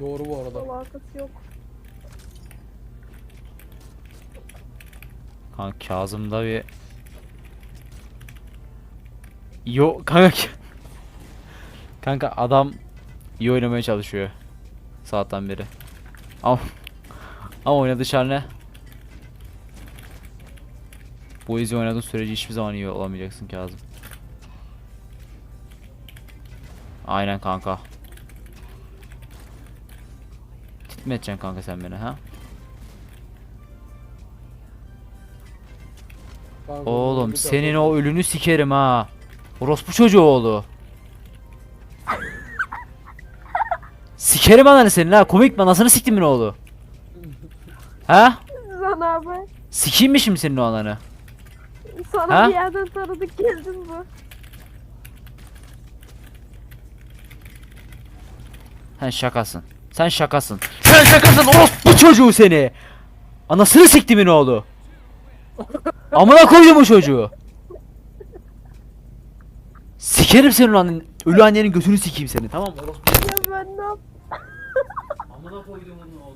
Doğru bu arada. Alakası yok. Kanka Kazım'da bir... Yo kanka Kanka adam iyi oynamaya çalışıyor. Saatten beri. Ama ama oynadığı şar ne? Bu izi oynadığın sürece hiçbir zaman iyi olamayacaksın Kazım. Aynen kanka. Tit mi edeceksin kanka sen beni ha? Kanka, Oğlum senin o ölünü sikerim ha. Orospu çocuğu oğlu. sikerim ananı senin ha. Komik mi? Anasını siktimin oğlu. Ha? Zan abi. Sikeyim mi şimdi senin o ananı? Sana Ha? bir yerden tanıdık geldin bu. Sen şakasın. Sen şakasın. Sen şakasın orospu çocuğu seni. Anasını siktimin oğlu. Amına koydum o çocuğu. Sikerim senin annen. Ölü annenin götünü sikeyim seni tamam mı? Ya ben ne yap? Amına koydum onu.